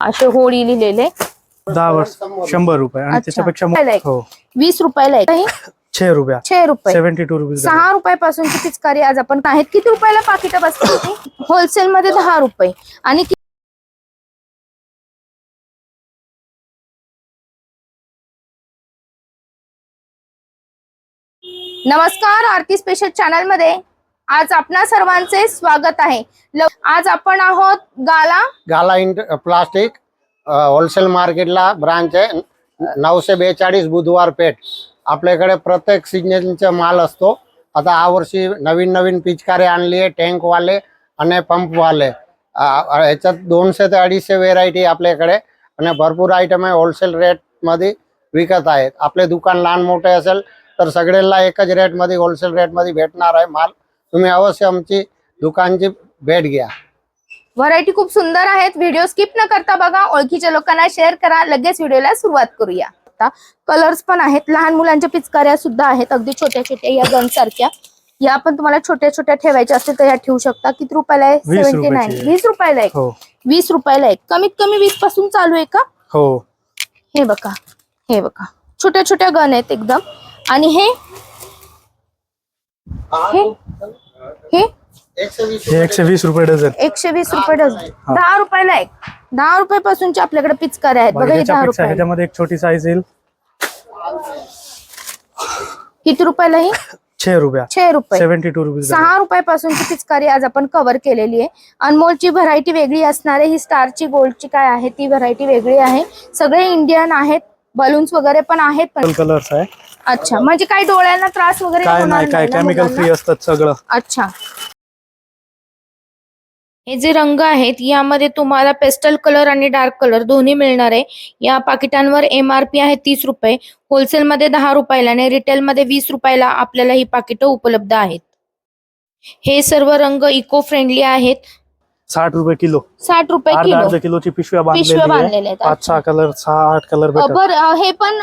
असे होळी लिहिलेले. दहा वर्ष शंभर रुपये. आणि अच्छा. त्याच्यापेक्षा मो-. हो. वीस रुपयाला एक. छे रुपया. छे रुपये. सेव्हन्टी टू रुपीज सहा रुपयापासूनची पिचकारी आज आपण आहेत. किती रुपयाला पाकिट बसते होलसेल मध्ये दहा रुपये. आणि कि- नमस्कार आरती स्पेशल चॅनलमध्ये. आज आपणा सर्वांचे स्वागत आहे. आज आपण आहोत गाला. गाला इंट प्लास्टिक होलसेल मार्केटला ब्रांच आहे. नऊशे बेचाळीस बुधवार पेठ. आपल्याकडे प्रत्येक सीजनचा माल असतो. आता यावर्षी नवीन नवीन पिचकारे आणली आहे टँकवाले आणि पंपवाले अ, ह्याच्यात दोनशे ते अडीचशे व्हेरायटी आपल्याकडे. आणि भरपूर आयटम आहे होलसेल रेटमध्ये विकत आहेत. आपले दुकान लहान मोठे असेल तर सगळ्यांना एकच रेटमध्ये होलसेल रेटमध्ये भेटणार आहे माल. तुम्ही अवश्य आमची दुकानची भेट घ्या. व्हरायटी खूप सुंदर आहेत. व्हिडिओ स्किप न करता बघा. ओळखीच्या लोकांना शेअर करा. लगेच व्हिडिओला सुरुवात करूया. आता कलर्स पण आहेत. लहान मुलांच्या पिचकाऱ्या सुद्धा आहेत. अगदी छोट्या छोट्या या गन सारख्या. या पण तुम्हाला छोट्या छोट्या ठेवायच्या असतील तर या ठेवू शकता. किती रुपयाला आहे? सेव्हन्टी नाईन आहे. वीस रुपयाला एक हो. वीस रुपयाला एक कमीत कमी वीसपासून चालू आहे का? हो. हे बघा. हे बघा. छोट्या छोट्या गन आहेत एकदम. आणि हे? हे? एकशे वीस रुपये डझन. एकशे वीस रुपये डझन. दहा रुपयाला एक. दहा रुपयापासूनचे आपल्याकडे पिचकाऱ्या आहेत. बघा हे दहा ह्याच्यापेक्षा रुपये. ह्याच्यामध्ये एक छोटी साईज येईल. किती रुपयाला ही? छे रुपया. छे रुपये. सेव्हन्टी टू रुपीज सहा रुपयापासूनची पिचकारी आज आपण कव्हर केलेली आहे. अनमोलची व्हरायटी वेगळी असणार आहे. ही स्टारची गोल्डची काय आहे ती व्हरायटी वेगळी आहे. सगळे इंडियन आहेत. बलून्स वगैरे पण आहेत पण. कलर्स आहे. अच्छा म्हणजे काही डोळ्यांना त्रास वगैरे काय होणार नाही काय ना केमिकल मुलांना? फ्री असतात सगळं. अच्छा. हे जे रंग आहेत यामध्ये तुम्हाला पेस्टल कलर आणि डार्क कलर दोन्ही मिळणार आहे. या पाकिटांवर एम आर पी आहे तीस रुपये होलसेलमध्ये दहा रुपयाला आणि रिटेलमध्ये वीस रुपयाला आपल्याला ही पाकिटं उपलब्ध आहेत. हे सर्व रंग इको फ्रेंडली आहेत. साठ रुपये किलो. साठ रुपये अर्धा किलो. अर्धा किलोची पिशव्या पिशव्या बांधलेली आहे. बांधलेल्या आहेत पाच सहा कलर सहा आठ कलर अ, बर अ, हे पण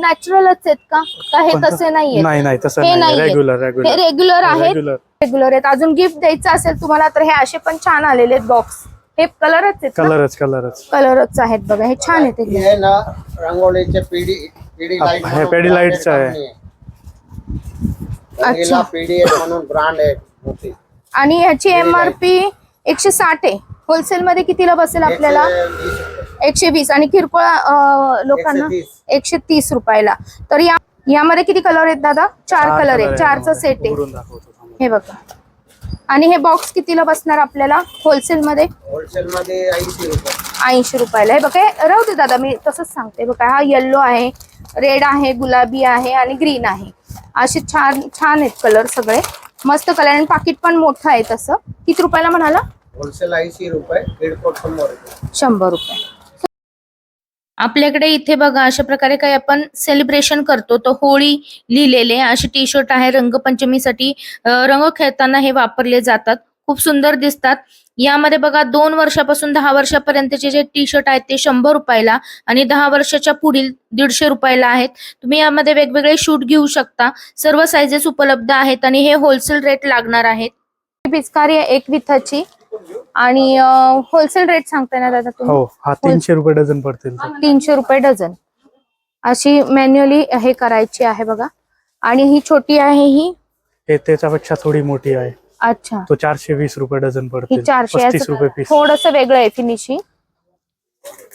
नॅचरलच आहेत का? का हे कोणतं? तसे नाहीये नाही नाही तसं हे नाही नाहीये. रेग्युलर हे रेग्युलर रेग्युलर आहेत? रेग्युलर रेग्युलर आहेत. अजून गिफ्ट द्यायचं असेल तुम्हाला तर हे असे पण छान आलेले आहेत बॉक्स हे कलरच आहेत? कलरच कलरच कलरच आहेत बघा. हे छान आहेत. एकदम. हे ना रंगोळीचे पिढी पिढी लाइट हे पिढी आहे. अच्छा. पीडी म्हणून ब्रँड आहे मोठी. आणि ह्याची एम आर पी एकशे साठ आहे. होलसेल मध्ये कितीला बसेल आपल्याला? एकशे वीस. आणि किरकोळ लोकांना एकशे तीस. रुपयाला. तर या यामध्ये किती कलर आहेत दादा? चार कलर आहेत. चारचा सेट आहे. हे बघा. आणि हे बॉक्स कितीला बसणार आपल्याला? होलसेल मध्ये? होलसेल मध्ये ऐंशी रुपये. ऐंशी रुपयाला हे बघा हे राहू दे दादा मी तसंच सांगते. बघा हा येल्लो आहे रेड आहे गुलाबी आहे आणि ग्रीन आहे. असे छान छान आहेत कलर सगळे. मस्त कलर आणि पाकिट पण मोठं आहे तसं. किती रुपयाला म्हणाला? होलसेल ऐंशी रुपये शंभर रुपये. शंभर रुपये. आपल्याकडे इथे बघा अशा प्रकारे काही आपण सेलिब्रेशन करतो. तर होळी लिहिलेले असे टी शर्ट आहे रंगपंचमीसाठी रंग खेळताना हे वापरले जातात. खूप सुंदर दिसतात. यामध्ये बघा दोन वर्षापासून दहा वर्षापर्यंतचे जे टी शर्ट आहेत ते शंभर रुपयाला आणि दहा वर्षाच्या पुढील दीडशे रुपयाला आहेत. तुम्ही यामध्ये वेगवेगळे शूट घेऊ शकता. सर्व साइजेस उपलब्ध आहेत आणि हे होलसेल रेट लागणार आहेत. पिचकारी एक विथाची. आणि होलसेल रेट सांगताय ना दादा तुम्ही? हो हा तीनशे रुपये डझन पडतील. तीनशे रुपये डझन. अशी मॅन्युअली हे करायची आहे बघा. आणि ही छोटी आहे ही? हे त्याच्यापेक्षा थोडी मोठी आहे. अच्छा. तो चारशे वीस रुपये डझन ही पडतील. चारशे पस्तीस रुपये पीस थोडस वेगळं आहे फिनिशिंग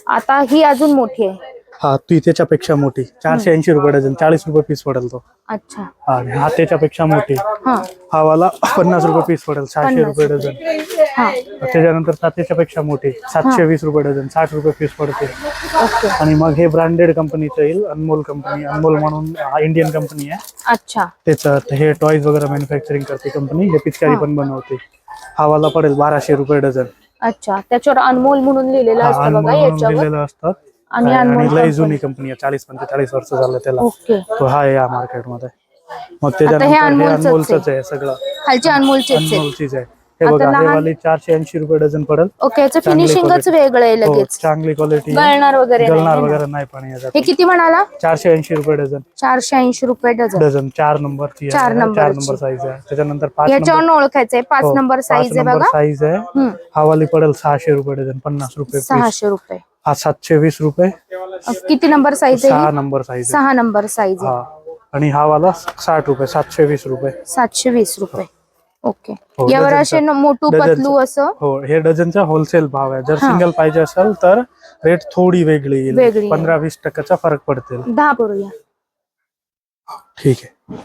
आता ही अजून मोठी आहे. हा ती त्याच्यापेक्षा मोठी. चारशे ऐंशी रुपये डझन चाळीस रुपये पीस पडेल तो. अच्छा. हा आणि हा त्याच्यापेक्षा मोठी. हा. हा वाला पन्नास रुपये पीस पडेल सहाशे पन्नास रुपये डझन. हा. त्याच्यानंतर ता- त्याच्यापेक्षा मोठी सातशे वीस रुपये डझन साठ रुपये पीस पडतील ओके. आणि मग हे ब्रँडेड कंपनीचं येईल अनमोल कंपनी अनमोल म्हणून इंडियन कंपनी आहे. अच्छा. त्याचं हे टॉयज वगैरे मॅन्युफॅक्चरिंग करते कंपनी हे पिचकारी पण बनवते. हा वाला पडेल बाराशे रुपये डझन. अच्छा. त्याच्यावर अनमोल म्हणून लिहिलेलं हा असतं अनमोल बघा म्हणून याच्यावर. लिहिलेलं असतं. आणि लय जुनी कंपनी आहे चाळीस पंचेचाळीस वर्ष झालं त्याला. ओके. तो हा आहे या मार्केटमध्ये मग हे त्याच्यानंतर हे अनमोलचंच अनमोलच आहे. सगळं. खालचे अनमोलचेच आहेत अनमोलचीच आहे. हे बघा हे वाली चारशे ऐंशी रुपये डझन पडेल. ओके याचं फिनिशिंगच. वेगळं आहे हो, लगेच? चांगली क्वालिटी गळणार वगैरे नाही आहे? वगैरे पाणी हे किती म्हणाला? चारशे ऐंशी रुपये डझन. चारशे ऐंशी रुपये डझन. डझन चार नंबरची चार आहे. नंबर साईज आहे. त्याच्यानंतर पाच याच्यावर नंबर पाच हो, नंबर पाच साईज आहे नंबर बघा. साईज आहे. हा वाली पडेल सहाशे रुपये डझन पन्नास रुपये सहाशे रुपये. हा सातशे वीस रुपये. किती नंबर साईज सहा आहे ही? नंबर साईज आहे. सहा नंबर साईज आहे. हा. आणि हा वाला साठ रुपये सातशे वीस रुपये. सातशे वीस रुपये. ओके हो, यावर. असे न- मोठू डझनचा. पतलू असं हो हे डझनचा होलसेल भाव आहे जर हा. सिंगल पाहिजे असेल तर रेट थोडी वेगळी वेगळी येईल. पंधरा वीस टक्क्याचा फरक पडतील दहा करूया ठीक आहे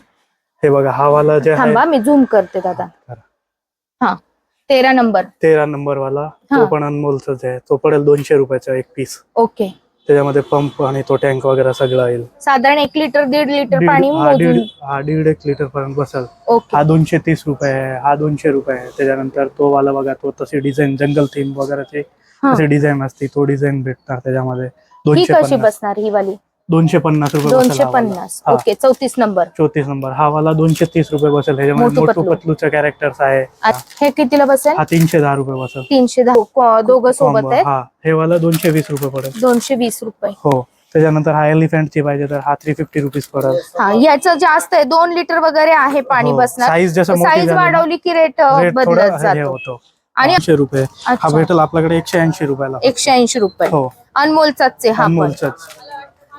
हे बघा हा वाला जे आहे थांबा मी झूम करते दादा करा. हा तेरा नंबर तेरा नंबर वाला हा. तो पण अनमोलचाच आहे तो पडेल दोनशे रुपयाचा एक पीस ओके त्याच्यामध्ये पंप आणि तो टँक वगैरे सगळं येईल साधारण एक लिटर दीड लिटर दीड- पाणी हा दीड हा एक लिटर पर्यंत बसेल. ओके. हा दोनशे तीस रुपये आहे हा दोनशे रुपये आहे. त्याच्यानंतर तो वाला बघा तो तशी डिझाईन जंगल थीम वगैरेचे हा. डिझाईन असते तो डिझाईन भेटणार त्याच्यामध्ये. ही दोनशे कशी पन्नास. बसणार ही वाली? दोनशे पन्नास रुपये दोनशे हा. पन्नास. हा. ओके चौतीस नंबर. चौतीस नंबर. हा वाला दोनशे तीस रुपये बसेल. ह्याच्यामध्ये पतलू. पतलूचं कॅरेक्टर्स आहे. हे. कितीला बसेल? हा तीनशे दहा रुपये बसेल. तीनशे दहा. दोघं सोबत. आहेत. हा हे वाला दोनशे वीस रुपये पडेल. दोनशे वीस रुपये. हो. त्याच्यानंतर हा एलिफंटची पाहिजे तर हा थ्री फिफ्टी रुपीज पडेल. हा याचं जास्त आहे. दोन लिटर वगैरे आहे पाणी बसणार. साईज जसं मोठी साईज वाढवली की रेट बदलत हे जातो. होतो. आणि ऐंशी रुपये. हा. भेटेल आपल्याकडे एकशे ऐंशी रुपयाला. एकशे ऐंशी रुपये. हो. अनमोलचाच आहे हा अनमोलचंच.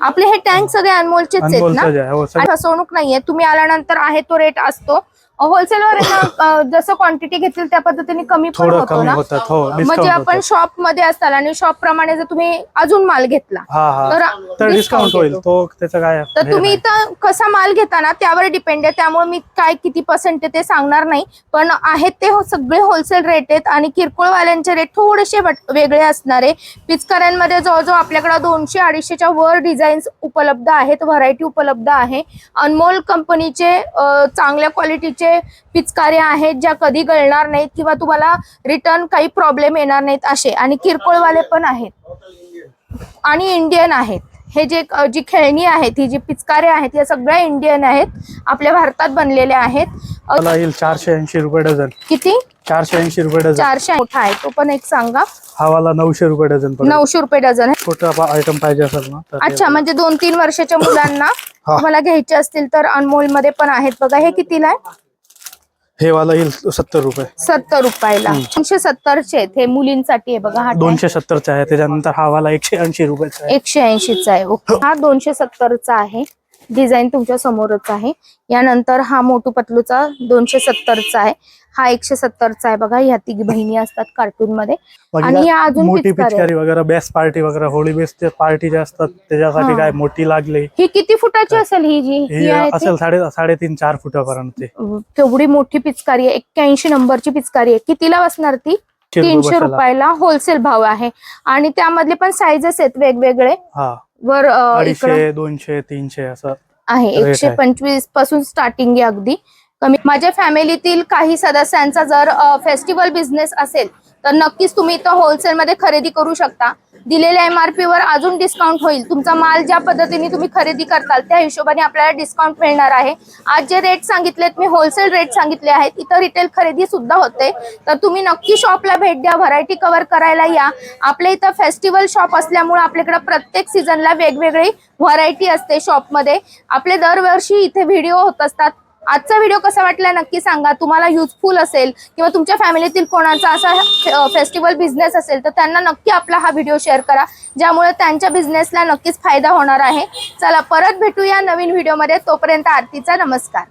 आपले हे टँक सगळे अनमोलचेच आहेत ना? हो आणि फसवणूक नाहीये. तुम्ही आल्यानंतर आहे तो रेट असतो. होलसेलवर जसं क्वांटिटी घेतील त्या पद्धतीने कमी पण थोडं होतो कमी ना. होतात हो म्हणजे डिस्काउंट आपण शॉपमध्ये असताल आणि शॉप प्रमाणे जर तुम्ही अजून माल घेतला हा हा. तर डिस्काउंट होईल येतो. तो त्याचं काय तर हे तुम्ही नाही. इथं कसा माल घेताना त्यावर डिपेंड आहे. त्यामुळे मी काय किती पर्सेंट आहे ते सांगणार नाही. पण आहेत ते हो- सगळे होलसेल रेट आहेत आणि किरकोळवाल्यांचे रेट थोडेसे वट- वेगळे असणार आहे. पिचकाऱ्यांमध्ये जवळजवळ आपल्याकडे दोनशे अडीचशेच्या वर डिझाईन्स उपलब्ध आहेत व्हरायटी उपलब्ध आहे. अनमोल कंपनीचे अं, चांगल्या क्वालिटीचे पिचकारे आहेत ज्या कधी गळणार नाहीत किंवा तुम्हाला रिटर्न काही प्रॉब्लेम येणार नाहीत असे. आणि किरकोळवाले पण आहेत. आणि इंडियन आहेत. हे जे जी खेळणी आहेत ही जी पिचकारे आहेत या सगळ्या इंडियन आहेत आपल्या भारतात बनलेल्या आहेत. अ, मला येईल चारशे ऐंशी रुपये डझन. किती? चारशे ऐंशी रुपये डझन. चारशे मोठा आहे. तो पण एक सांगा. हा वाला नऊशे रुपये डझन नऊशे रुपये डझन. आहे छोटा आयटम पाहिजे असेल ना अच्छा म्हणजे दोन तीन वर्षाच्या मुलांना. तुम्हाला घ्यायचे असतील तर अनमोलमध्ये पण आहेत. बघा हे कितीला आहे? हे वाला येईल सत्तर रुपये. सत्तर रुपयाला. दोनशे सत्तरचे आहेत हे मुलींसाठी आहे बघा हा. दोनशे सत्तरचा आहे त्याच्यानंतर हा वाला एकशे ऐंशी रुपयाचा आहे. एकशे ऐंशीचा आहे ओके. हा दोनशे सत्तरचा आहे. डिझाईन तुमच्या समोरच आहे. यानंतर हा मोटू पतलूचा दोनशे सत्तरचा आहे. हा एकशे सत्तरचा आहे बघा. ह्या तिघी बहिणी असतात कार्टून मध्ये. आणि या अजून मोठी पिचकारी वगैरे बेस्ट पार्टी वगैरे होळी बेस्ट पार्टी जे असतात त्याच्यासाठी हा. काय मोठी लागली? ही किती फुटाची असेल ही जी? ही ही आहे ती? असेल साडे साडेतीन चार फुटापर्यंत केवढी मोठी पिचकारी आहे. एक्क्याऐंशी नंबरची पिचकारी आहे. कितीला बसणार ती? तीनशे. रुपयाला होलसेल भाव आहे. आणि त्यामधले पण साईजेस आहेत वेगवेगळे. हा. वर अडीचशे दोनशे तीनशे असं आहे एकशे. पंचवीसपासून स्टार्टिंग आहे अगदी कमी माझ्या फॅमिलीतील काही सदस्यांचा जर फेस्टिवल बिझनेस असेल तर नक्कीच तुम्ही इथं होलसेल मध्ये खरेदी करू शकता. दिलेल्या एमआरपी वर अजून डिस्काउंट होईल. तुमचा माल ज्या पद्धतीने तुम्ही खरेदी करताल त्या हिशोबाने आपल्याला डिस्काउंट मिळणार आहे. आज जे रेट सांगितलेत मी होलसेल रेट सांगितले आहेत इथं रिटेल खरेदी सुद्धा होते. तर तुम्ही नक्की शॉपला भेट द्या व्हरायटी कव्हर करायला या. आपल्या इथं फेस्टिवल शॉप असल्यामुळे आपल्याकडे प्रत्येक सीझनला वेगवेगळी व्हरायटी असते शॉपमध्ये आपले दरवर्षी इथे व्हिडिओ होत असतात. आजचा व्हिडिओ कसा वाटला नक्की सांगा. तुम्हाला युजफुल असेल किंवा तुमच्या फॅमिलीतील कोणाचा असा फेस्टिवल बिझनेस असेल तर त्यांना नक्की आपला हा व्हिडिओ शेअर करा. ज्यामुळे त्यांच्या बिझनेसला नक्कीच फायदा होणार आहे. चला परत भेटूया नवीन व्हिडिओमध्ये तोपर्यंत आरतीचा नमस्कार.